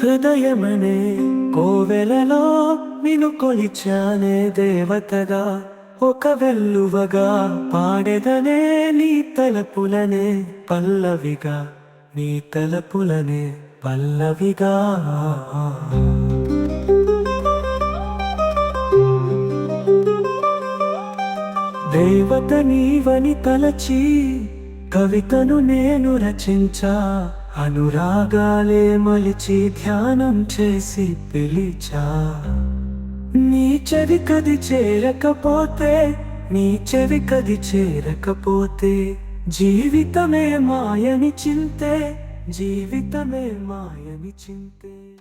హృదయమనే కోవెలలో నిను కొలిచానే దేవతగా ఒక వెల్లువగా పాడెదనే నీ తలపులనే పల్లవిగా నీ తలపులనే పల్లవిగా. దేవత నీవని తలచి కవితను నేను రచించా అనురాగాలే మలిచి ధ్యానం చేసి పిలిచా. నీ చెవి కది చేరకపోతే నీ చెవి కది చేరకపోతే జీవితమే మాయని చింతే జీవితమే మాయని చింతే.